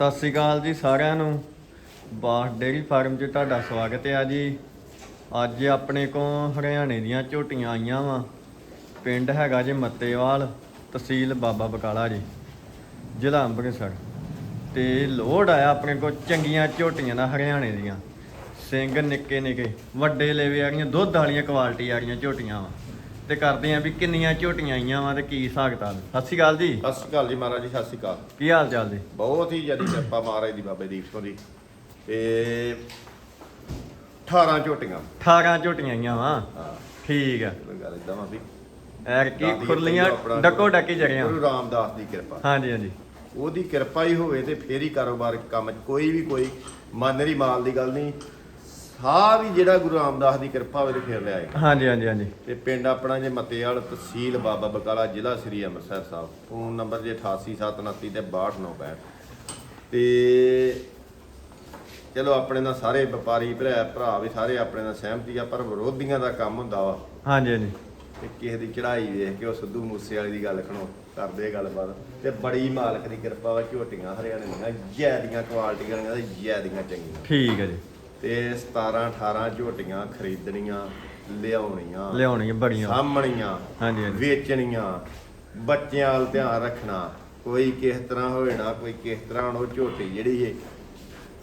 ਸਤਿ ਸ੍ਰੀ ਅਕਾਲ ਜੀ ਸਾਰਿਆਂ ਨੂੰ। ਬਾਸ ਡੇਅਰੀ ਫਾਰਮ 'ਚ ਤੁਹਾਡਾ ਸਵਾਗਤ ਹੈ ਜੀ। ਅੱਜ ਆਪਣੇ ਕੋਲ ਹਰਿਆਣੇ ਦੀਆਂ ਝੋਟੀਆਂ ਆਈਆਂ ਵਾ। ਪਿੰਡ ਹੈਗਾ ਜੀ ਮੱਤੇਵਾਲ, ਤਹਿਸੀਲ ਬਾਬਾ ਬਕਾਲਾ ਜੀ, ਜ਼ਿਲ੍ਹਾ ਅੰਮ੍ਰਿਤਸਰ। ਤੇ ਲੋਡ ਆਇਆ ਆਪਣੇ ਕੋਲ ਚੰਗੀਆਂ ਝੋਟੀਆਂ ਦਾ ਹਰਿਆਣੇ ਦੀਆਂ। ਸਿੰਘ ਨਿੱਕੇ ਨਿੱਕੇ, ਵੱਡੇ ਲੇਵੇ ਵਾਲੀਆਂ, ਦੁੱਧ ਵਾਲੀਆਂ ਕੁਆਲਿਟੀ ਵਾਲੀਆਂ ਝੋਟੀਆਂ ਵਾ। ਤੇ ਕਰਦੇ ਆਂ ਵੀ ਕਿੰਨੀਆਂ ਝੋਟੀਆਂ ਆਈਆਂ ਵਾ ਤੇ ਕੀ ਹਿਸਾਬ ਕਿਤਾਬ ਸਤਿ ਸ੍ਰੀ ਅਕਾਲ ਜੀ। ਸਤਿ ਸ਼੍ਰੀ ਅਕਾਲ ਜੀ ਮਹਾਰਾਜ ਜੀ ਸਤਿ ਸ਼੍ਰੀ ਅਕਾਲ। ਕੀ ਹਾਲ ਚਾਲ ਜੀ? ਬਹੁਤ ਹੀ ਜ਼ਿਆਦਾ ਕਿਰਪਾ ਮਹਾਰਾਜ ਦੀ ਬਾਬੇ ਦੀਪ ਸਿੰਘ ਦੀ। ਤੇ 18 ਝੋਟੀਆਂ। 18 ਝੋਟੀਆਂ ਆਈਆਂ ਵਾ। ਹਾਂ। ਠੀਕ ਆ। ਗੱਲ ਇਦਾਂ ਵਾ ਵੀ। ਐਰ ਕੀ ਖੁਰਲੀਆਂ ਡੱਕੋ ਡੱਕੀ ਜਰੀਆਂ ਗੁਰੂ ਰਾਮਦਾਸ ਦੀ ਕਿਰਪਾ। ਹਾਂਜੀ ਹਾਂਜੀ। ਉਹਦੀ ਕਿਰਪਾ ਹੀ ਹੋਵੇ ਤੇ ਫੇਰ ਹੀ ਕਾਰੋਬਾਰ ਕੰਮ ਕੋਈ ਵੀ ਕੋਈ ਮਨ ਦੀ ਮਾਲ ਦੀ ਗੱਲ ਨਹੀਂ। ਸਾਹ ਵੀ ਜਿਹੜਾ ਗੁਰੂ ਰਾਮਦਾਸ ਦੀ ਕਿਰਪਾ ਤੇ ਫੇਰ ਲਿਆਏਗਾ ਹਾਂਜੀ ਹਾਂਜੀ ਹਾਂਜੀ। ਤੇ ਪਿੰਡ ਆਪਣਾ ਜੇ ਮਤੇਵਾਲ ਤਹਿਸੀਲ ਬਾਬਾ ਬਕਾਲਾ ਜ਼ਿਲ੍ਹਾ ਸ੍ਰੀ ਅੰਮ੍ਰਿਤਸਰ ਸਾਹਿਬ ਫੋਨ ਨੰਬਰ ਜੇ 8879 ਤੇ 6295 ਤੇ ਚਲੋ ਆਪਣੇ ਨਾਲ ਸਾਰੇ ਵਪਾਰੀ ਭਰਾ ਭਰਾ ਵੀ ਸਾਰੇ ਆਪਣੇ ਨਾਲ ਸਹਿਮਤੀ ਆ ਪਰ ਵਿਰੋਧੀਆਂ ਦਾ ਕੰਮ ਹੁੰਦਾ ਵਾ। ਹਾਂਜੀ ਹਾਂਜੀ। ਤੇ ਕਿਸੇ ਦੀ ਚੜ੍ਹਾਈ ਵੇਖ ਕੇ ਉਹ ਸਿੱਧੂ ਮੂਸੇ ਵਾਲੀ ਦੀ ਗੱਲ ਖਣੋ ਕਰਦੇ ਗੱਲਬਾਤ। ਤੇ ਬੜੀ ਮਾਲਕ ਦੀ ਕਿਰਪਾ ਵਾ ਝੋਟੀਆਂ ਹਰਿਆਣੇ ਦੀਆਂ ਜੈਦੀਆਂ ਕੁਆਲਟੀਆਂ ਦੀਆਂ ਤੇ ਜੈਦੀਆਂ ਚੰਗੀਆਂ। ਠੀਕ ਹੈ ਜੀ। ਤੇ 17 18 ਝੋਟੀਆਂ ਖਰੀਦਣੀਆਂ ਲਿਆਉਣੀਆਂ ਲਿਆਉਣੀਆਂ ਬੜੀਆਂ। ਸਾਹਮਣੀਆਂ ਹਾਂਜੀ, ਹਾਂਜੀ। ਵੇਚਣੀਆਂ ਬੱਚਿਆਂ ਵੱਲ ਧਿਆਨ ਰੱਖਣਾ। ਕੋਈ ਕਿਸ ਤਰ੍ਹਾਂ ਹੋਏ ਨਾ ਕੋਈ ਕਿਸ ਤਰ੍ਹਾਂ ਉਹ ਝੋਟੀ ਜਿਹੜੀ ਏ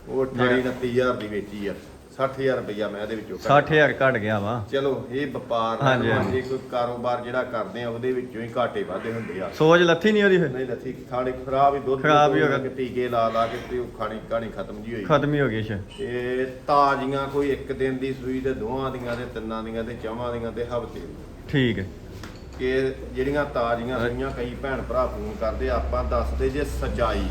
ਉਹ 28 29000 ਦੀ ਵੇਚੀ ਆ। 60000 ਰੁਪਇਆ ਮੈਂ ਇਹਦੇ ਵਿੱਚੋਂ ਕੱਢ- 60000 ਘਟ ਗਿਆ ਵਾ। ਚਲੋ ਇਹ ਵਪਾਰ ਆ ਹਾਂਜੀ, ਹਾਂਜੀ। ਜੇ ਕੋਈ ਕਾਰੋਬਾਰ ਜਿਹੜਾ ਕਰਦੇ ਆ ਉਹਦੇ ਵਿੱਚੋਂ ਹੀ ਘਾਟੇ ਵਾਧੇ ਹੁੰਦੇ ਆ। ਸੋਜ ਲੱਥੀ ਨਹੀਂ ਉਹਦੀ ਫਿਰ? ਨਹੀਂ ਲੱਥੀ ਖਾਣੇ ਖਰਾਬ ਹੀ ਦੁੱਧ ਖਰਾਬ ਹੀ ਹੋ। ਟੀਕੇ ਲਾ ਲਾ ਕੇ ਤੇ ਉਹ ਖਾਣੀ ਕਹਾਣੀ ਖਤਮ ਜੀ ਹੋਈ। ਖਤਮ ਹੀ ਹੋ ਗਈ ਸ਼। ਇਹ ਤਾਜ਼ੀਆਂ ਕੋਈ ਇੱਕ ਦਿਨ ਦੀ ਸੂਈ ਤੇ ਦੋਹਾਂ ਦੀਆਂ ਤੇ ਤਿੰਨਾਂ ਦੀਆਂ ਤੇ ਚੌਵਾਂ ਦੀਆਂ ਤੇ ਹਫ਼ਤੇ ਦੀਆਂ। ਠੀਕ ਹੈ। ਕਿ ਜਿਹੜੀਆਂ ਤਾਜ਼ੀਆਂ ਸੂਈਆਂ ਕਈ ਭੈਣ ਭਰਾ ਫੋਨ ਕਰਦੇ ਆਪਾਂ ਦੱਸਦੇ ਜੇ ਸਚਾਈ।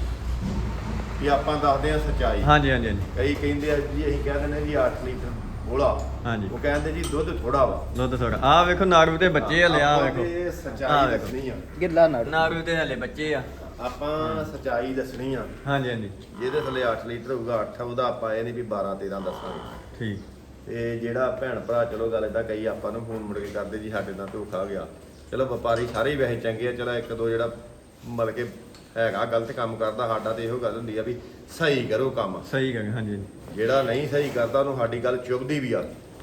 ਕਿ ਆਪਾਂ ਦੱਸਦੇ ਆ ਸਚਾਈ। ਹਾਂਜੀ ਹਾਂਜੀ ਹਾਂਜੀ। ਕਈ ਕਹਿੰਦੇ ਆ ਜੀ ਅਸੀਂ ਕਹਿ ਦਿੰਦੇ ਜੀ 8 ਲੀਟਰ ਬੋਲਾ ਹਾਂਜੀ। ਉਹ ਕਹਿੰਦੇ ਜੀ ਦੁੱਧ ਥੋੜਾ ਵਾ। ਦੁੱਧ ਥੋੜਾ ਆ ਵੇਖੋ ਨਾਰੂ ਤੇ ਬੱਚੇ ਹਲੇ ਆ ਆਪਾਂ ਵੇਖੋ। ਇਹ ਸਚਾਈ। ਦੱਸਣੀ ਆ। ਗਿੱਲਾ ਨੜ। ਨਾਰੂ ਤੇ ਹਲੇ ਬੱਚੇ ਆ। ਆਪਾਂ ਸਚਾਈ ਦੱਸਣੀ ਆ। ਹਾਂਜੀ ਹਾਂਜੀ। ਜਿਹਦੇ ਥੱਲੇ 8 ਲੀਟਰ ਹੋਊਗਾ 8 ਉਹਦਾ ਆਪਾਂ ਇਹ ਨਹੀਂ ਵੀ 12 13 ਦੱਸਾਂਗੇ। ਠੀਕ। ਤੇ ਜਿਹੜਾ ਭੈਣ ਭਰਾ ਚਲੋ ਗੱਲ ਇਦਾਂ ਕਈ ਆਪਾਂ ਨੂੰ ਫੋਨ ਮੁੜ ਕੇ ਕਰਦੇ ਜੀ ਸਾਡੇ ਨਾਲ ਧੋਖਾ ਗਿਆ। ਚਲੋ ਵਪਾਰੀ ਸਾਰੇ ਹੀ ਵੈਸੇ ਚੰਗੇ ਆ ਚਲੋ ਇੱਕ ਦੋ ਜਿਹੜਾ ਮਤਲਬ ਕਿ ਹੈਗਾ ਗਲਤ ਕੰਮ ਕਰਦਾ ਸਾਡਾ ਤੇ ਇਹੋ ਗੱਲ ਹੁੰਦੀ ਆ ਵੀ ਸਹੀ ਕਰੋ ਕੰਮ। ਸਹੀ ਗੱਲ ਹਾਂਜੀ। ਜਿਹੜਾ ਨਹੀਂ ਸਹੀ ਕਰਦਾ ਉਹਨੂੰ ਸਾਡੀ ਗੱਲ ਚੁੱਭਦੀ ਵੀ ਆ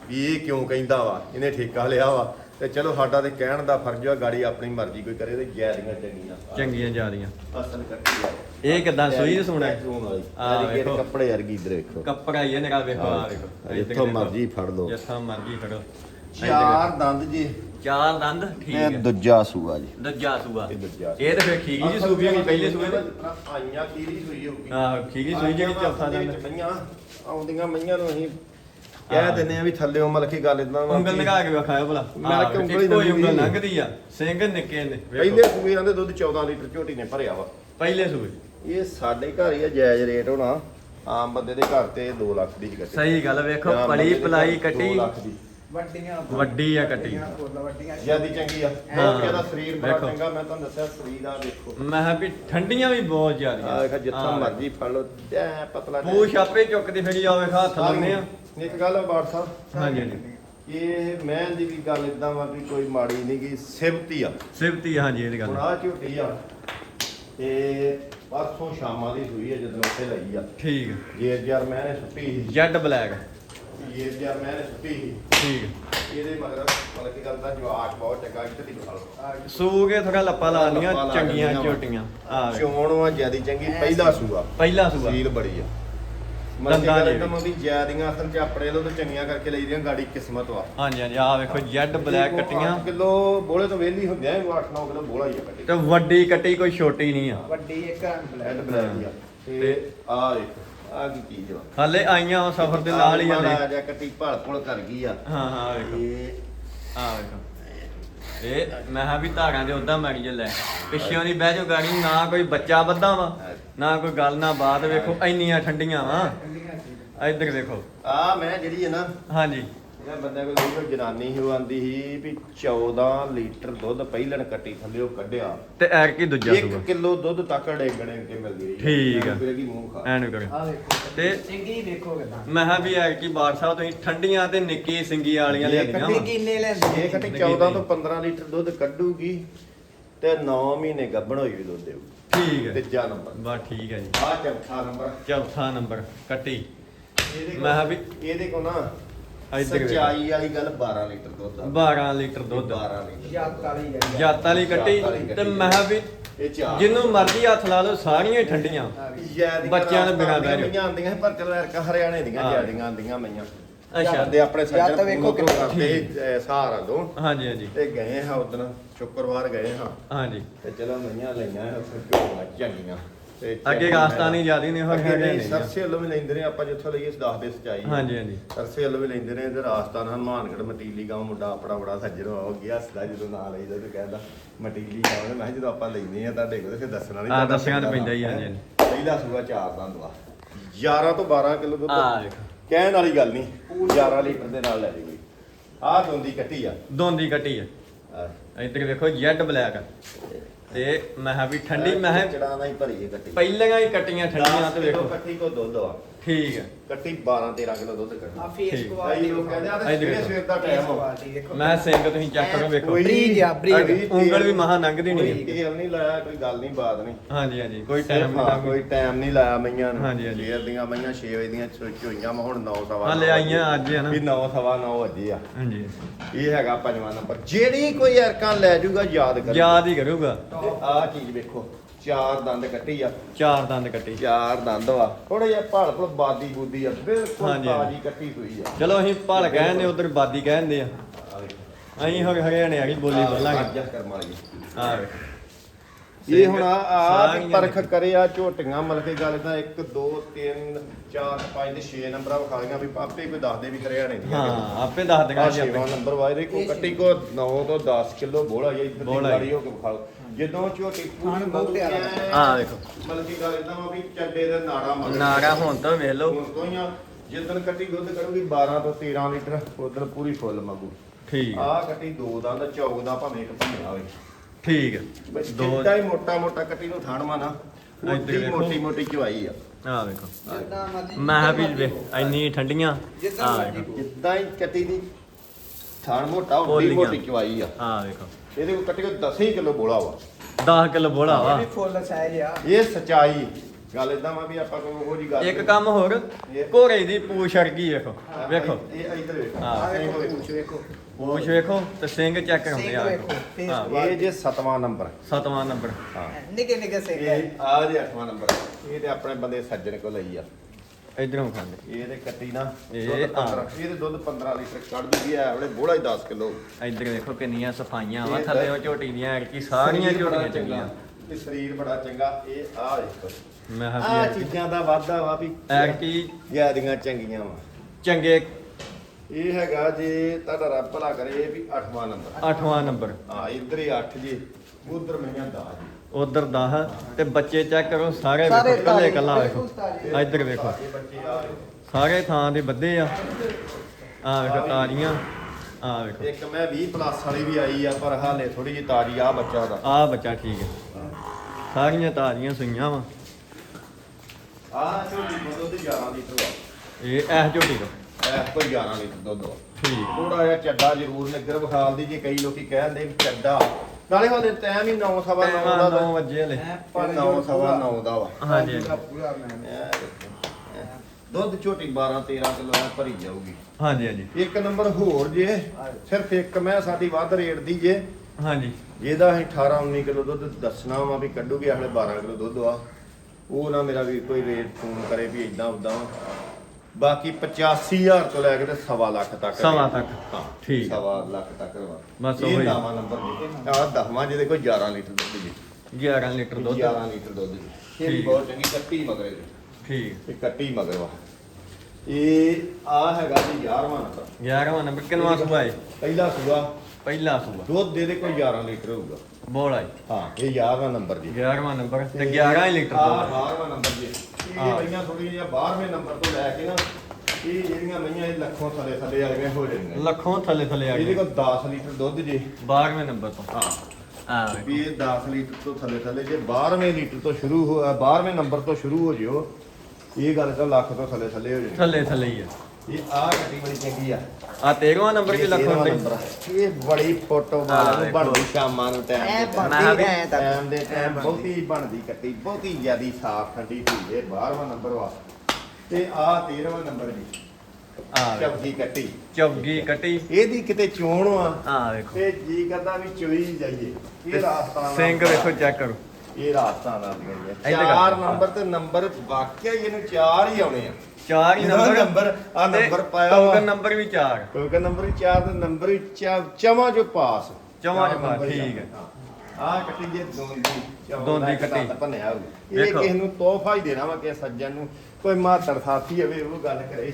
ਵੀ ਇਹ ਕਿਉਂ ਕਹਿੰਦਾ ਵਾ ਇਹਨੇ ਠੇਕਾ ਲਿਆ ਵਾ ਤੇ ਚਲੋ ਸਾਡਾ ਤੇ ਕਹਿਣ ਦਾ ਫਰਜ਼ ਆ ਗਾੜੀ ਆਪਣੀ ਮਰਜ਼ੀ ਕੋਈ ਕਰੇ ਤੇ ਜੈਦੀਆਂ ਚੰਗੀਆਂ। ਚੰਗੀਆਂ ਜਿਆਦੀਆਂ। ਅਸਲ ਕੱਟੀ ਆ। ਇਹ ਕਿੱਦਾਂ ਸੂਈ ਸੋਣਾ ਆ ਵੇਖੋ। ਕੱਪੜੇ ਵਰਗੀ ਇੱਧਰ ਵੇਖੋ। ਕੱਪੜਾ ਹੀ ਹੈ ਨਿਕਾ ਵੇਖੋ ਆ ਵੇਖੋ। ਜਿੱਥੋਂ। ਮਰਜ਼ੀ ਫੜ ਲਓ। ਜਿੱਥੋਂ ਮਰਜ਼ੀ ਫੜੋ। ਚਾਰ ਦੰਦ ਜੀ। ਚਾਰ ਦੰਦ ਠੀਕ ਇਹ ਹੈ। ਦੂਜਾ ਸੂਆ ਜੀ। ਦੂਜਾ ਸੂਆ। ਇਹ ਦੂਜਾ ਇਹ ਤਾਂ ਫਿਰ ਖੀਗੀ ਜੀ ਸੂਬੀ ਹੋਈ ਪਹਿਲੇ ਸੂਏ ਦੇ ਆਈਆਂ ਖੀਰੀ ਸੂਈ ਹੋਊਗੀ। ਆਹ ਖੀਗੀ ਸੂਈ ਜਿਹੜੀ ਚੌਥਾ ਦੇ ਦੰਦ ਮਈਆਂ ਆਉਂਦੀਆਂ ਮਈਆਂ ਨੂੰ ਅਸੀਂ ਕਹਿ ਦਿੰਦੇ ਆ ਵੀ ਥੱਲੇੋਂ ਮਤਲਬ ਕਿ ਗੱਲ ਇਦਾਂ ਵਾ ਉਂਗਲ ਲਗਾ ਕੇ ਵਿਖਾਇਓ ਭਲਾ। ਮੈਂ ਕਿ ਉਂਗਲ ਹੀ ਹੀ ਲੰਘਦੀ ਉਂਗਲ ਆ। ਲੰਘਦੀ ਆ ਸਿੰਘ ਨਿੱਕੇ ਨੇ ਵੇਖੋ। ਪਹਿਲੇ ਸੂਏ ਆਂਦੇ ਦੁੱਧ 14 ਲੀਟਰ ਝੋਟੀ ਨੇ ਭਰਿਆ ਵਾ। ਪਹਿਲੇ ਸੂਏ। ਇਹ ਸਾਡੇ ਘਰ ਹੀ ਆ ਜਾਇਜ਼ ਰੇਟ ਹੋਣਾ। ਆਮ ਬੰਦੇ ਦੇ ਘਰ ਤੇ 2 ਲੱਖ ਦੀ ਕੱਟੀ ਸਹੀ ਗੱਲ ਵੇਖੋ ਪਲੀ ਪਲਾਈ ਕੱਟੀ। ਲੱਖ ਦੀ। ਵੱਡੀਆਂ ਵੱਡੀ ਆ ਕੱਟੀ। ਫੁੱਲ ਵੱਡੀਆਂ ਜਿਆਦੀ ਚੰਗੀ ਆ। ਹਾਂ। ਜ਼ਿਆਦਾ ਸਰੀਰ ਬੜਾ ਵੇਖੋ। ਚੰਗਾ ਮੈਂ ਤੁਹਾਨੂੰ ਦੱਸਿਆ ਸਰੀਰ ਆ ਵੇਖੋ ਮੈਂ ਕਿਹਾ ਵੀ ਠੰਡੀਆਂ ਵੀ ਬਹੁਤ ਆ ਜ਼ਿਆਦੀਆਂ ਵੇਖਾ ਜਿੱਥਾ ਮਰਜ਼ੀ ਫੜ ਲਓ ਐ ਪਤਲਾ ਜਿਹਾ। ਪੂਛ ਆਪੇ ਚੁੱਕਦੀ ਫਿਰੀ ਆਵੇ ਹੱਥ ਲਾਉਂਦੇ ਆ। ਇੱਕ ਗੱਲ ਬਾੜ ਸਾਹਿਬ। ਹਾਂਜੀ ਹਾਂਜੀ। ਇਹ ਮੈਂ ਦੀ ਵੀ ਗੱਲ ਇਦਾਂ ਵਾ ਵੀ ਕੋਈ ਮਾੜੀ ਨਹੀਂ ਗੀ ਸਿਫਤੀ ਆ। ਸਿਫਤੀ ਹਾਂਜੀ ਇਹ ਹੁਣ ਗੱਲ ਆ। ਝੋਟੀ ਆ ਤੇ ਪਰਸੋਂ ਸ਼ਾਮਾਂ ਦੀ ਸੂਈ ਆ ਜਦੋਂ ਉੱਥੇ ਲਈ ਆ। ਠੀਕ ਹੈ। ਜੇ ਯਾਰ ਮੈਂ ਨੇ ਸੁੱਟੀ ਸੀ। Z black. ਜੇ ਯਾਰ ਮੈਂ ਨੇ ਸੁੱਟੀ ਸੀ। ਠੀਕ ਹੈ। ਇਹਦੇ ਮਗਰ ਮਤਲਬ ਕੀ ਗੱਲ ਦਾ ਜਵਾਕ ਬਹੁਤ ਚੰਗਾ ਇੱਥੇ ਦੀ ਗੱਲ ਸੂ ਕੇ ਥੋੜਾ ਲੱਪਾ ਲਾਉਂਦੀਆਂ ਲੱਪਾਂ ਲਾ ਚੰਗੀਆਂ ਦਿੰਦੀਆਂ ਵਾ। ਝੋਟੀਆਂ। ਆ ਚੋਣ ਵਾ ਜਿਆਦੀ ਚੰਗੀ ਪਹਿਲਾ ਸੂਆ। ਪਹਿਲਾ ਸੂਆ। ਸੀਲ ਬੜੀ ਆ। ਦੰਦਾਂ ਦੰਦਾਂ ਦੀ ਦੇ ਤਾਂ ਉਹਦੀ ਜਿਆਦੀਆਂ ਅਸਲ ਚ ਆਪਣੇ ਲੋ ਤਾਂ ਚੰਗੀਆਂ ਕਰਕੇ ਲਈਦੀਆਂ ਗਾੜੀ ਕਿਸਮਤ ਵਾ। ਹਾਂਜੀ ਹਾਂਜੀ ਆ ਵੇਖੋ ਜੈਡ ਬਲੈਕ ਕੱਟੀਆਂ। ਕਿਲੋ ਬੋਲੇ ਤੋਂ ਵੇਲੀ ਹੁੰਦੇ ਆ 8-9 ਕਿਲੋ ਬੋਲਾ ਹੀ ਆ ਕੱਟੀ। ਤੇ ਵੱਡੀ ਕੱਟੀ ਕੋਈ ਛੋਟੀ ਨਹੀਂ ਆ। ਵੱਡੀ ਇੱਕ ਐਡ ਬਲੈਕ। ਬਲੈਕ ਆ। ਤੇ ਆ ਦੇਖ ਆ ਕੀ ਚੀਜ਼ ਵਾ ਹਾਲੇ ਆਈਆਂ ਸਫਰ ਦੇ ਨਾਲ ਹੀ ਆ ਜਾ ਕੱਟੀ ਭਲ ਭੁਲ ਕਰ ਗਈ ਆ। ਹਾਂ ਹਾਂ ਆਹ ਵੇਖੋ। ਇਹ ਆ ਵੇਖੋ। ਇਹ ਮੈਂ ਹਾਂ ਵੀ ਧਾਰਾਂ ਦੇ ਉਦਾਂ ਮਰੀ ਜੇ ਲੈ। ਪਿੱਛੋਂ ਦੀ ਬਹਿ ਜੋ ਗਾੜੀ ਨਾ ਕੋਈ ਬੱਚਾ ਬੱਧਾ ਵਾ ਨਾ ਕੋਈ ਗੱਲ ਨਾ ਬਾਤ। ਵੇਖੋ ਇੰਨੀਆਂ ਠੰਡੀਆਂ ਵਾ। ਇੱਧਰ ਦੇਖੋ। ਆ ਮੈਂ ਜਿਹੜੀ ਹੈ ਨਾ ਹਾਂਜੀ। ਇਹ ਬੰਦੇ ਕੋਲ ਜਿਹੜੀ ਉਹ ਜਨਾਨੀ ਸੀ ਉਹ ਆਂਦੀ ਸੀ ਵੀ 14 ਲੀਟਰ ਦੁੱਧ ਪਹਿਲਣ ਕੱਟੀ ਥੱਲੇ ਉਹ ਕੱਢਿਆ। ਤੇ ਐਰ ਕੀ ਦੂਜਾ 1 ਸੂਆ। ਕਿਲੋ ਦੁੱਧ ਤੱਕ ਡੇਗਣੇ ਕੇ ਮਿਲਦੀ ਰਹੀ। ਠੀਕ ਆ। ਫਿਰ ਕੀ ਮੂੰਹ ਖਾ। ਐਨ ਕਰੇ ਆ ਵੇਖੋ ਤੇ- ਸਿੰਗੀ ਵੇਖੋ ਕਿਦਾਂ ਮੈਂ ਹਾਂ ਵੀ ਐਰ ਕੀ ਬਾਰ ਸਾਹਿਬ ਤੁਸੀਂ ਠੰਡੀਆਂ ਤੇ ਨਿੱਕੀ ਸਿੰਗੀ ਵਾਲੀਆਂ ਲਿਆਦੀਆਂ ਵਾ। ਕਿੰਨੇ ਲੈਂਦੀ? ਇਹ ਕੱਟੀ 14 ਤੋਂ 15 ਲੀਟਰ ਦੁੱਧ ਕੱਢੂਗੀ ਤੇ 9 ਮਹੀਨੇ ਗੱਭਣ ਹੋਈ ਵੀ ਦੁੱਧ ਦੇਊ ਠੀਕ ਹੈ ਤੀਜਾ ਨੰਬਰ। ਬਾ ਠੀਕ ਹੈ ਜੀ। ਆ ਚੌਥਾ ਨੰਬਰ। ਚੌਥਾ ਨੰਬਰ ਕੱਟੀ। ਇਹਦੇ ਕੋਲ- ਮੈਂ ਕਿਹਾ ਵੀ ਇਹਦੇ ਕੋ ਨਾ ਇੱਧਰ ਵੇਖੋ। ਸੱਚਾਈ ਵਾਲੀ ਗੱਲ 12 ਲੀਟਰ ਦੁੱਧ ਆ। 12 ਲੀਟਰ ਦੁੱਧ। 12 ਲੀਟਰ ਯਾਦ ਵਾਲੀ ਹੈ ਜੱਤ ਵਾਲੀ ਕੱਟੀ ਜੱਤ ਵਾਲੀ ਤੇ ਕੱਟੀ। ਮੈਂ ਕਿਹਾ ਵੀ ਇਹ ਚਾਰ ਜਿੰਨੂੰ ਮਰਜ਼ੀ ਹੱਥ ਲਾ ਲਓ ਸਾਰੀਆਂ ਹੀ ਠੰਡੀਆਂ। ਬੱਚਿਆਂ ਦੇ ਬਿਨਾਂ ਬਹਿ ਜਾਓ। ਮਈਆਂ ਆਉਂਦੀਆਂ ਸੀ, ਪਰ ਚਲੋ ਯਾਰ ਹਰਿਆਣੇ ਦੀਆਂ ਹਾਂ। ਆਉਂਦੀਆਂ ਮਈਆਂ ਅੱਛਾ। ਦੇ ਆਪਣੇ ਸੱਜਣ ਤਾਂ ਵੇਖੋ ਵੇਖੋ ਕਿੰਨਾ ਕਰਦੇ ਸਹਾਰਾ ਤੋਂ ਹਾਂਜੀ ਹਾਂਜੀ। ਤੇ ਗਏ ਹਾਂ ਉਦੋਂ ਸ਼ੁੱਕਰਵਾਰ ਗਏ ਹਾਂ। ਹਾਂਜੀ। ਤੇ ਚਲੋ ਮਈਆਂ ਲਈਆਂ ਉੱਥੇ ਝੋਲਾ ਚੰਗੀਆਂ। ਤੇ ਅੱਗੇ ਰਾਜਸਥਾਨੀ ਜ਼ਿਆਦੀ ਨੇ ਹੋਰ ਹਰਿਆਣੇ ਦੀਆਂ। ਸਰਸੇ ਵੱਲੋਂ ਵੀ ਲੈਂਦੇ ਨੇ ਆਪਾਂ ਜਿੱਥੋਂ ਲਈਏ ਦੱਸ ਦੇ ਸਚਾਈ ਹਾਂਜੀ ਹਾਂਜੀ। ਸਰਸੇ ਵੱਲੋਂ ਵੀ ਲੈਂਦੇ ਨੇ ਤੇ ਰਾਜਸਥਾਨ ਹਨੂਮਾਨਗੜ੍ਹ ਮਟੀਲੀ ਗਾਉਂ ਮੁੰਡਾ ਆਪਣਾ ਬੜਾ ਸੱਜਣ ਹੋ ਗਿਆ ਹੱਸਦਾ ਜਦੋਂ ਨਾਂ ਲਈਦਾ ਤੇ ਕਹਿੰਦਾ ਮਟੀਲੀ ਗਾਉਂ ਮੈਂ ਕਿਹਾ ਜਦੋਂ ਆਪਾਂ ਲੈਂਦੇ ਆ ਤੁਹਾਡੇ ਕੋਲ ਤੇ ਫਿਰ ਦੱਸਣਾ ਨਹੀਂ ਹਾਂ, ਦੱਸਣਾ ਤਾਂ ਪੈਂਦਾ ਹੀ, ਹਾਂਜੀ, ਪਹਿਲਾ ਸੂਆ ਚਾਰ ਦੰਦ ਵਾ 11 ਤੋਂ 12 ਕਿਲੋ ਦੁੱਧ। ਆ ਦੇਖੋ। ਕਹਿਣ ਵਾਲੀ ਗੱਲ ਨਹੀਂ 11 ਲੀਟਰ ਦੇ ਨਾਲ ਲੈ ਜੂਗੀ ਆਹ ਦੋਂਦੀ ਕੱਟੀ ਆ। ਦੋਂਦੀ ਕੱਟੀ ਆਹ। ਇੱਧਰ ਵੇਖੋ ਜੈਡ ਬਲੈਕ ਤੇ ਮੈਂ ਕਿਹਾ ਵੀ ਠੰਡੀ ਮੈਂ ਕਿਹਾ ਚੜਾਣਾ ਹੀ ਭਰੀ ਹੈ ਕੱਟੀ ਪਹਿਲੀਆਂ ਹੀ ਕੱਟੀਆਂ ਠੰਡੀਆਂ ਤੇ ਵੇਖੋ। ਕੱਟੀ ਕੋ ਦੁੱਧ ਆ। ਠੀਕ ਹੈ। ਕੱਟੀ 12 13 ਕਿਲੋ ਦੁੱਧ ਆ ਕੱਢੀ ਫੇਸ ਠੀਕ। ਕੁਆਲਿਟੀ ਲੋਕ ਕਹਿੰਦੇ ਆ ਤੇ ਸਵੇਰੇ। ਸਵੇਰ ਦਾ ਟਾਈਮ ਹੋ ਕੁਆਲਿਟੀ ਦੇਖੋ। ਮੈਂ ਸਿੰਘ ਤੁਸੀਂ ਚੈੱਕ ਕਰੋ ਵੇਖੋ। ਕੋਈ- ਬਰੀਕ ਆ ਬਰੀਕ। ਅੜੀ ਉਂਗਲ ਵੀ ਮਹਾ ਲੰਘਦੀ ਨਹੀਂ ਕੋਈ ਤੇਲ ਨਹੀਂ ਲਾਇਆ ਕੋਈ ਗੱਲ ਨਹੀਂ ਬਾਤ ਨਹੀਂ। ਹਾਂਜੀ ਹਾਂਜੀ ਕੋਈ ਟਾਈਮ ਹਾਂ, ਨਹੀਂ ਕੋਈ ਟਾਈਮ ਨਹੀਂ ਲਾਇਆ ਮਈਆਂ ਨੂੰ। ਹਾਂਜੀ, ਹਾਂਜੀ। ਸਵੇਰ ਦੀਆਂ ਮਈਆਂ 6 ਵਜੇ ਦੀਆਂ ਚੋ- ਚੋਈਆਂ ਮੈਂ ਹੁਣ 9 ਸਵਾ ਹਾਂ, ਨੌ ਲਿਆਈਆਂ ਵਜੇ। ਅੱਜ ਹੈ ਨਾ। ਵੀ 9 ਸਵਾ 9 ਵਜੇ ਆ। ਹਾਂਜੀ। ਇਹ ਹੈਗਾ ਪੰਜਵਾਂ ਨੰਬਰ। ਜਿਹੜੀ ਕੋਈ ਅਰਕਾਂ ਲੈ ਜਾਊਗਾ ਯਾਦ ਕਰ ਯਾਦ ਹੀ ਕਰੂਗਾ। ਆਹ ਚੀਜ਼ ਵੇਖੋ। ਚਾਰ ਦੰਦ ਕੱਟੀ ਆ। ਚਾਰ ਦੰਦ ਕੱਟੀ। ਚਾਰ ਦੰਦ ਵਾ। ਥੋੜਾ ਜਿਹਾ ਭਲ ਭਲ ਬਾਦੀ ਬੂਦੀ ਆ। ਬਿਲਕੁਲ ਹਾਂਜੀ, ਤਾਜੀ ਕੱਟੀ ਹੋਈ ਆ। ਚਲੋ ਅਸੀਂ ਭਲ ਕਹਿੰਦੇ ਉਧਰ ਬਾਦੀ ਕਹਿੰਦੇ ਆ। ਆਹ ਵੇਖੋ। ਅਸੀਂ ਹੋ ਹਰਿਆਣੇ ਵਾਲੀ ਬੋਲੀ ਬੋਲਾਂਗੇ। ਅੱਜ ਕਰਮ ਵਾਲੀ ਆ। ਇਹ ਹੁਣ ਆ ਆ ਸਾਰੀਆਂ ਪਰਖ ਕਰੇ ਆ ਝੋਟੀਆਂ ਮਤਲਬ ਕਿ ਗੱਲ ਤਾਂ 1 2 3 4 5 ਤੇ 6 ਨੰਬਰਾਂ ਵਿਖਾਲੀਆਂ ਵੀ ਆਪੇ ਕੋਈ ਦੱਸਦੇ ਵੀ ਹਰਿਆਣੇ ਦੀਆਂ ਹਾਂ ਆਪੇ ਦੱਸ ਦੇਗਾ ਆ ਜੀ ਆਪੇ। ਨੰਬਰ ਵਾਇਰੇ ਕੋ ਕੱਟੀ ਕੋ 9 ਤੋਂ 10 ਕਿਲੋ ਬੋਲਾ ਜਾਂ ਇੱਧਰ ਦੀ ਵਾਰੀ ਹੋ ਕੇ ਵਿਖਾ ਲਓ। ਜਦੋਂ ਝੋਟੀ ਪੂਰੀ ਬਹੁਤ ਪਿਆਰਾ ਆਹ ਵੇਖੋ। ਮਤਲਬ ਕਿ ਗੱਲ ਇਦਾਂ ਵਾ ਵੀ ਚੱਡੇ ਦੇ ਨਾੜਾ ਮਗਰ। ਨਾਰਾ ਹੁਣ ਤਾਂ ਵੇਖ ਲਓ। ਹੁਣ ਤੋਂ ਹੀ ਆ। ਜਿੱਦਣ ਕੱਟੀ ਦੁੱਧ ਕਰੂਗੀ 12 ਤੋਂ 13 ਲੀਟਰ ਉਦੋਂ ਪੂਰੀ ਫੁੱਲ ਮੰਗੂ। ਠੀਕ ਆ। ਕੱਟੀ ਦੋ ਦਾ ਤਾਂ ਚੌਕ ਦਾ ਭਾਵੇਂ ਇੱਕ ਭੰਨਿਆ ਹੋਵੇ। ਠੀਕ ਹੈ ਦੋ ਜਿੱਦਾਂ ਹੀ ਮੋਟਾ ਮੋਟਾ ਕੱਟੀ ਨੂੰ ਥਾਣਵਾ ਨਾ ਇੱਧਰ ਵੇਖੋ। ਮੋਟੀ ਮੋਟੀ ਚਵਾਈ ਆ। ਆ ਵੇਖੋ। ਜਿੱਦਾਂ ਮਰਜ਼ੀ ਮੈਂ ਕਿਹਾ ਵੀ ਵੇ ਇੰਨੀ ਠੰਡੀਆਂ। ਜਿੱਦਾਂ ਆ ਮਰਜ਼ੀ। ਵੇਖੋ। ਜਿੱਦਾਂ ਹੀ ਕੱਟੀ ਦੀ ਥਾਣ ਮੋਟਾ ਉੱਡੀ ਪੋਲੀਆਂ। ਮੋਟੀ ਚਵਾਈ ਆ। ਆ ਵੇਖੋ। ਇਹਦੇ ਕੋਲ ਕੱਟੀ ਕੋ 10 ਕਿਲੋ ਬੋਲਾ ਵਾ। 10 ਕਿਲੋ ਬੋਲਾ ਇਹ ਵਾ। ਵੀ ਫੁੱਲ ਸਾਈਜ਼ ਆ। ਇਹ ਸਚਾਈ। ਗੱਲ ਇਦਾਂ ਵਾ ਵੀ ਆਪਾਂ ਕੋਈ ਉਹੋ ਜੀ ਗੱਲ ਇੱਕ ਕੰਮ ਹੋਰ ਘੋੜੇ ਦੀ ਪੂਛ ਅੜਗੀ ਵੇਖੋ। ਵੇਖੋ। ਇਹ ਇੱਧਰ ਵੇਖੋ। ਆ ਇਹ ਵੇਖੋ। ਪੂਛ ਵੇਖੋ। ਪੂਛ ਵੇਖੋ ਤੇ ਸਿੰਘ ਚੈੱਕ ਕਰਾਉਂਦੇ ਸਿੰਘ ਆ ਇਹ ਜੇ 7ਵਾਂ ਨੰਬਰ। ਸਤਵਾਂ ਨੰਬਰ। ਹਾਂ। ਨਿੱਕੇ ਨਿੱਕੇ ਸਿੰਘ ਆ। ਇਹ ਆ ਜੇ 8ਵਾਂ ਨੰਬਰ। ਇਹ ਤੇ ਆਪਣੇ ਬੰਦੇ ਸੱਜਣ ਕੋ ਲਈ ਆ। ਇਧਰੋਂ ਖਾਂਦੇ। ਇਹ ਤੇ ਕੱਟੀ ਨਾ। ਇਹ ਦੁੱਧ 15 ਹਾਂ। ਇਹ ਤੇ ਦੁੱਧ 15 ਲੀਟਰ ਕੱਢ ਦੂਗੀ ਐ ਉਹਦੇ ਬੋਲਾ ਹੀ 10 ਕਿਲੋ। ਇੱਧਰ ਦੇਖੋ ਕਿੰਨੀਆਂ ਸਫਾਈਆਂ ਵਾ ਥੱਲੇ ਝੋਟੀ ਦੀਆਂ ਐਰਕੀ ਸਾਰੀਆਂ ਬੜਾ ਝੋਟੀਆਂ ਚੰਗਾ, ਚੰਗੀਆਂ। ਤੇ ਸਰੀਰ ਬੜਾ ਚੰਗਾ ਇਹ ਆ ਦੇਖੋ ਮੈਂ ਆ ਚੀਜ਼ਾਂ ਦਾ ਵਾਧਾ ਵਾ ਵੀ ਐਰਕੀ ਜਿਆਦੀਆਂ ਚੰਗੀਆਂ ਵਾ। ਚੰਗੇ ਇਹ ਹੈਗਾ ਜੇ ਤੁਹਾਡਾ ਰੱਬ ਭਲਾ ਕਰੇ ਵੀ 8ਵਾਂ ਨੰਬਰ। 8ਵਾਂ ਨੰਬਰ। ਹਾਂ ਇੱਧਰ ਹੀ 8 ਜੀ ਉਧਰ ਮਈਆਂ 10 ਜੀ। ਉਧਰ 10 ਤੇ ਬੱਚੇ ਚੈੱਕ ਕਰੋ ਸਾਰੇ ਵੇਖੋ ਕੱਲੇ ਕੱਲਾ ਵੇਖੋ। ਇੱਧਰ ਵੇਖੋ। ਇਹ ਆ। ਸਾਰੇ ਥਾਂ ਦੇ ਬੱਦੇ ਆ। ਆ ਵੇਖੋ ਤਾਰੀਆਂ ਆ ਵੇਖੋ। ਇੱਕ ਮੈਂ 20 ਪਲੱਸ ਵਾਲੀ ਵੀ ਆਈ ਆ ਪਰ ਹਾਲੇ ਥੋੜੀ ਜਿਹੀ ਤਾਜੀ ਆ ਬੱਚਾ ਦਾ। ਆ ਬੱਚਾ ਠੀਕ ਹੈ ਸਾਰੀਆਂ ਤਾਜ਼ੀਆਂ ਸੂਈਆਂ ਵਾ। ਆ ਛੋਟੀ ਦੁੱਧ 11 ਲੀਟਰ ਵਾ ਇਹ ਐਸ ਝੋਟੀ ਦਾ ਐ ਕੋਈ 11 ਲੀਟਰ ਦੁੱਧ ਵਾ ਠੀਕ। ਥੋੜਾ ਜਿਹਾ ਚੱਡਾ ਜ਼ਰੂਰ ਨਿੱਗਰ ਵਿਖਾਲਦੀ ਜੇ ਕਈ ਲੋਕੀ ਕਹਿੰਦੇ ਚੱਡਾ ਨਾਲੇ ਹਾਲੇ ਟਾਈਮ ਹੀ 9 ਸਵਾ 9 9 ਦਾ 9 ਵਜੇ ਹਲੇ। ਐ 9 ਸਵਾ 9 ਦਾ ਵਾ। ਹਾਂਜੀ ਪੂਰਾ ਪੂਰਾ ਮੈਂ। ਦੇਖੋ। ਦੁੱਧ ਝੋਟੀ 12 13 ਕਿਲੋ ਐ ਭਰੀ ਜਾਊਗੀ। ਹਾਂਜੀ ਹਾਂਜੀ। ਇੱਕ ਨੰਬਰ ਹੋਰ ਜੇ ਸਿਰਫ ਇੱਕ ਮੈਂ ਸਾਡੀ ਵੱਧ ਰੇਟ ਦੀ ਜੇ। ਹਾਂਜੀ। ਜਿਹਦਾ ਅਸੀਂ 18 19 ਕਿਲੋ ਦੁੱਧ ਦੱਸਣਾ ਵਾ ਵੀ ਕੱਢੂਗੇ ਅਗਲੇ 12 ਕਿਲੋ ਦੁੱਧ ਆ ਉਹ ਨਾ ਮੇਰਾ ਵੀ ਕੋਈ ਰੇਟ ਫੋਨ ਕਰੇ ਵੀ ਇਦਾਂ ਉਦਾਂ ਬਾਕੀ 85000 ਤੋਂ ਲੈ ਕੇ ਤੇ ਸਵਾ ਲੱਖ ਤੱਕ ਸਵਾ ਤੱਕ। ਹਾਂ ਠੀਕ। ਸਵਾ ਲੱਖ ਤੱਕ ਵਾ ਬਸ ਇਹ ਉਹੀ। ਨਵਾਂ ਨੰਬਰ ਜੀ ਆ ਦਸਵਾਂ ਜਿਹਦੇ ਕੋਈ 11 ਲੀਟਰ ਦੁੱਧ ਜੀ। 11 ਲੀਟਰ ਦੁੱਧ। 11 ਲੀਟਰ ਦੁੱਧ ਜੀ। ਇਹ ਵੀ ਠੀਕ। ਬਹੁਤ ਚੰਗੀ ਕੱਟੀ ਮਗਰੇ ਜੀ। ਠੀਕ। ਇਹ ਕੱਟੀ ਮਗਰ ਵਾ। ਇਹ ਆ ਹੈਗਾ ਜੀ 11ਵਾਂ ਨੰਬਰ। 11ਵਾਂ ਨੰਬਰ ਕਿੰਨਵਾਂ ਸੂਆ ਹੈ? ਪਹਿਲਾ ਸੂਆ। ਪਹਿਲਾ ਸੂਆ। ਦੁੱਧ ਦੇ ਦੇ ਕੋਈ 11 ਲੀਟਰ ਹੋਊਗਾ। ਬੋਲਾ ਹੈ ਹਾਂ ਇਹ 11ਵਾਂ ਨੰਬਰ ਜੀ। 11ਵਾਂ ਨੰਬਰ ਤੇ 11 ਹੀ ਲੀਟਰ ਆ ਦੁੱਧ 12ਵਾਂ ਨੰਬਰ ਜੀ। ਇਹ ਹਾਂ। ਮਈਆਂ ਥੋੜੀਆਂ ਜਿਹੀਆਂ 12ਵੇਂ ਨੰਬਰ ਤੋਂ ਲੈ ਕੇ ਨਾ ਇਹ ਜਿਹੜੀਆਂ ਮਈਆਂ ਇਹ ਲੱਖੋਂ ਥੱਲੇ ਥੱਲੇ ਵਾਲੀਆਂ ਹੋ ਜਾਣਗੀਆਂ ਲੱਖੋਂ ਥੱਲੇ ਥੱਲੇ ਆ ਇਹਦੇ ਗਏ ਕੋਲ 10 ਲੀਟਰ ਦੁੱਧ ਜੀ। 12ਵੇਂ ਨੰਬਰ ਤੋਂ। ਹਾਂ। ਆ ਵੀ ਇਹ 10 ਲੀਟਰ ਤੋਂ ਥੱਲੇ ਥੱਲੇ ਜੇ 12ਵੇਂ ਲੀਟਰ ਤੋਂ ਸ਼ੁਰੂ ਹੋ 12ਵੇਂ ਨੰਬਰ ਤੋਂ ਸ਼ੁਰੂ ਹੋ ਜਿਓ ਇਹ ਗੱਲ ਤਾਂ ਲੱਖ ਤੋਂ ਥੱਲੇ ਥੱਲੇ ਹੋ ਜਾਣੀ। ਥੱਲੇ ਥੱਲੇ ਹੀ ਆ। ਇਹ ਆ ਕੱਟੀ ਬੜੀ ਚੰਗੀ ਆ। ਆ 13ਵਾਂ ਨੰਬਰ ਕੀ ਇਹ ਲੱਖੋਂ ਤੇਰਵਾਂ ਦੇ ਨੰਬਰ ਆ। ਇਹ ਬੜੀ ਫੋਟੋ ਹਾਂ, ਵਾਲਾ ਨੂੰ ਵੇਖੋ। ਬਣਦੀ ਸ਼ਾਮਾਂ ਨੂੰ ਟਾਈਮ ਐ ਦੇ ਟਾਈਮ ਬਣਦੀ ਐ ਤਾਂ। ਟਾਈਮ ਦੇ ਟਾਈਮ ਬਣਦੀ। ਬਹੁਤੀ ਬਣਦੀ ਕੱਟੀ ਬਹੁਤੀ ਜ਼ਿਆਦੀ ਸਾਫ਼ ਠੰਡੀ ਹੋਈ ਇਹ 12ਵਾਂ ਨੰਬਰ ਵਾ। ਤੇ ਆ 13ਵਾਂ ਨੰਬਰ ਜੀ ਆ ਵੇਖੋ। ਚੌਕੀ ਕੱਟੀ। ਚੌਗੀ ਕੱਟੀ। ਇਹਦੀ ਕਿਤੇ ਚੋਣ ਆ ਆ ਵੇਖੋ। ਤੇ ਜੀ ਕਰਦਾ ਵੀ ਚੋਈ ਜਾਈਏ ਇਹ ਰਾਜਸਥਾਨ ਸਿੰਘ ਦਾ- ਵੇਖੋ ਚੈੱਕ ਕਰੋ। ਇਹ ਰਾਜਸਥਾਨ ਦਾ ਦੀਆਂ ਇੱਧਰ ਕਰ। ਚਾਰ ਨੰਬਰ ਤੇ ਨੰਬਰ ਵਾਕਿਆ ਹੀ ਇਹਨੂੰ ਚਾਰ ਹੀ ਆਉਣੇ ਆ। ਚਾਰ ਹੀ ਨੰਬਰ ਨੰਬਰ ਆ ਨੰਬਰ ਪਾਇਆ ਟੋਕਨ ਵਾ ਨੰਬਰ ਵੀ ਚਾਰ। ਕਿਉਂਕਿ ਨੰਬਰ 4 ਤੇ ਨੰਬਰ ਵੀ ਚਾ- ਚਵਾਂ ਜੋ ਪਾਸ। ਚਵਾਂ ਜੋ ਚਾਰ ਪਾਸ, ਹੀ ਠੀਕ ਹੈ। ਆ ਕੱਟੀ ਜੇ ਦੋਂਦੀ ਚੌਂ ਦੋਂਦੀ ਦਾ ਇੱਕ ਕੱਟੀ। ਦੰਦ ਭੰਨਿਆ ਹੋਊ। ਇਹ ਵੇਖੋ। ਕਿਸੇ ਨੂੰ ਤੋਹਫਾ ਹੀ ਦੇਣਾ ਵਾ ਕਿ ਸੱਜਣ ਨੂੰ। ਕੋਈ ਮਾਤੜ ਸਾਥੀ ਹੋਵੇ ਉਹ ਗੱਲ ਕਰੇ।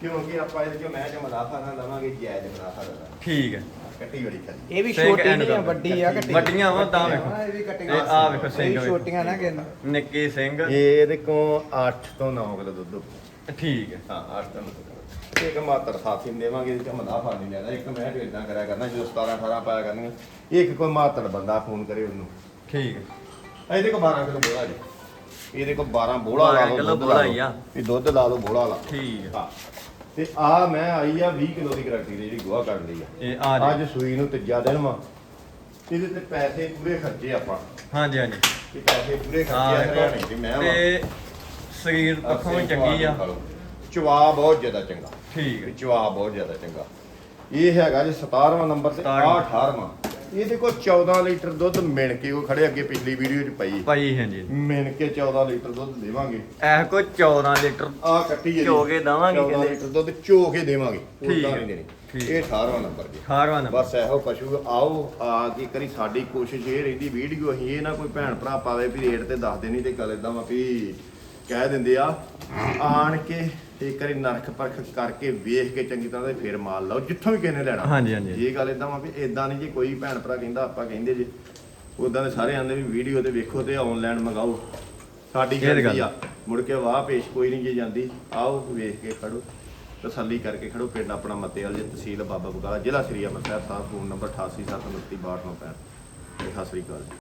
ਕਿਉਂਕਿ ਆਪਾਂ ਇਹਦੇ ਚੋਂ ਮੈਂ ਚ ਮੁਨਾਫਾ ਨਾ ਲਵਾਂਗੇ ਜਾਇਜ਼ ਮੁਨਾਫਾ ਲਵਾਂਗੇ। ਠੀਕ ਹੈ। ਕੱਟੀ ਬੜੀ ਖਰੀ। ਇਹ ਵੀ ਛੋਟੀ ਨਹੀਂ ਆ ਕਰ। ਵੱਡੀ ਆ ਕੱਟੀ ਵੱਡੀਆਂ ਵਾ ਤਾਂ ਵੇਖੋ। ਹਾਂ, ਇਹ ਵੀ ਕੱਟੀਆਂ ਆ ਵੇਖੋ ਇਹ ਸਿੰਘ ਵੀ ਵੇਖੋ। ਛੋਟੀਆਂ ਨਾ ਕਿੰਨ ਨਿੱਕੀ ਸਿੰਘ ਇਹ ਇਹਦੇ ਕੋਲ 8 ਤੋਂ 9 ਕਿਲੋ ਦੁੱਧ। ਠੀਕ ਹੈ। ਹਾਂ 8 ਤੋਂ 9 ਕਿਲੋ ਇੱਕ ਮਾਤੜ ਸਾਥੀ ਨੂੰ ਦੇਵਾਂਗੇ ਚ ਮੁਨਾਫਾ ਨਹੀਂ ਲੈਣਾ। ਇੱਕ ਮੈਂ ਤੇ ਇਦਾਂ ਕਰਿਆ ਕਰਨਾ ਜਦੋਂ 17 18 ਪਾਇਆ ਕਰਨਗੇ। ਇੱਕ ਕੋਈ ਮਾਤੜ ਬੰਦਾ ਫੋਨ ਕਰੇ ਉਹਨੂੰ। ਠੀਕ ਹੈ। ਇਹਦੇ ਕੋਲ 12 ਕਿਲੋ ਬੋਲਾ ਜੀ। ਇਹਦੇ ਕੋਲ 12 ਬੋਲਾ ਲਾ 12 ਲਓ ਕਿਲੋ ਦੁੱਧ ਬੋਲਾ ਲਾ ਹੀ ਆ। ਵੀ ਦੁੱਧ ਲਾ ਲਓ ਬੋਲਾ ਲਾ। ਠੀਕ ਹੈ। ਹਾਂ। ਤੇ ਆ ਮੈਂ ਆਈ ਆ 20 ਕਿਲੋ ਦੀ ਗਰੰਟੀ ਦੀ ਜਿਹੜੀ ਗੋਹਾ ਕਰਨ ਲਈ ਆ। ਇਹ ਆ ਅੱਜ ਸੂਈ ਨੂੰ ਤੀਜਾ ਦਿਨ ਵਾ। ਇਹਦੇ ਤੇ ਪੈਸੇ ਪੂਰੇ ਖਰਚੇ ਆਪਾਂ। ਹਾਂਜੀ ਹਾਂਜੀ। ਕਿ ਪੈਸੇ ਪੂਰੇ ਖਰਚੇ ਆ ਹਰਿਆਣੇ ਦੀ ਮੈਂ ਵਾ। ਤੇ ਸਰੀਰ ਪੱਖੋਂ ਵੀ ਚੰਗੀ ਆ। ਚਵਾ ਬਹੁਤ ਜ਼ਿਆਦਾ ਚੰਗਾ। ਠੀਕ ਹੈ। ਚਵਾ ਬਹੁਤ ਜ਼ਿਆਦਾ ਚੰਗਾ। ਇਹ ਹੈਗਾ ਜੀ 17ਵਾਂ ਨੰਬਰ ਤੇ ਆ 17ਵਾਂ 18ਵਾਂ ਇਹਦੇ ਕੋਲ 14 ਲੀਟਰ ਦੁੱਧ ਮਿਣ ਕੇ ਉਹ ਖੜੇ ਅੱਗੇ ਪਿਛਲੀ ਵੀਡੀਓ 'ਚ ਪਈ। ਭਾਈ ਹਾਂਜੀ ਮਿਣ ਕੇ 14 ਲੀਟਰ ਦੁੱਧ ਦੇਵਾਂਗੇ। ਇਹ ਕੋ 14 ਲੀਟਰ ਆ ਕੱਟੀ ਜਿਹੜੀ ਚੋ ਕੇ ਦੇਵਾਂਗੇ 14 ਕਹਿੰਦੇ। ਲੀਟਰ ਦੁੱਧ ਚੋ ਕੇ ਦੇਵਾਂਗੇ। ਠੀਕ ਹੈ। ਇਹ 18ਵਾਂ ਨੰਬਰ ਜੀ। 18ਵਾਂ ਨੰਬਰ। ਬਸ ਇਹੋ ਪਸ਼ੂ ਆਓ ਆ ਕੇ ਕਰੀ ਸਾਡੀ ਕੋਸ਼ਿਸ਼ ਇਹ ਰਹਿੰਦੀ ਵੀਡੀਓ ਅਸੀਂ ਇਹ ਨਾ ਕੋਈ ਭੈਣ ਭਰਾ ਪਾਵੇ ਵੀ ਰੇਟ ਤੇ ਦੱਸ ਦੇਣੀ ਤੇ ਗੱਲ ਇਦਾਂ ਵਾ ਵੀ ਕਹਿ ਦਿੰਦੇ ਆ ਆਣ ਕੇ ਇੱਕ ਵਾਰੀ ਨਰਖ ਪਰਖ ਕਰਕੇ ਵੇਖ ਕੇ ਚੰਗੀ ਤਰ੍ਹਾਂ ਤੇ ਫਿਰ ਮਾਲ ਲਓ ਜਿੱਥੋਂ ਵੀ ਕਿਸੇ ਨੇ ਲੈਣਾ। ਹਾਂਜੀ, ਹਾਂਜੀ। ਇਹ ਗੱਲ ਇਦਾਂ ਵਾ ਵੀ ਇਦਾਂ ਨਹੀਂ ਜੀ ਕੋਈ ਭੈਣ ਭਰਾ ਕਹਿੰਦਾ ਆਪਾਂ ਕਹਿੰਦੇ ਜੇ। ਉਦਾਂ ਦੇ ਸਾਰੇ ਆਂਦੇ ਵੀ ਵੀਡੀਓ ਤੇ ਵੇਖੋ ਤੇ ਆਨਲਾਈਨ ਮੰਗਾਓ। ਸਾਡੀ ਤਾਂ ਗੱਲ ਆ। ਮੁੜ ਕੇ ਵਾਹ ਪੇਸ਼ ਕੋਈ ਨਹੀਂ ਜੇ ਜਾਂਦੀ ਆਓ ਵੇਖ ਕੇ ਖੜੋ। ਤਸੱਲੀ ਕਰਕੇ ਖੜੋ ਪਿੰਡ ਆਪਣਾ ਮੱਤੇਵਾਲ ਜੀ ਤਹਿਸੀਲ ਬਾਬਾ ਬਕਾਲਾ ਜ਼ਿਲ੍ਹਾ ਸ੍ਰੀ ਅੰਮ੍ਰਿਤਸਰ ਸਾਹਿਬ ਫੋਨ ਨੰਬਰ 8879326295 ਤੇ ਸਤਿ ਸ੍ਰੀ ਅਕਾਲ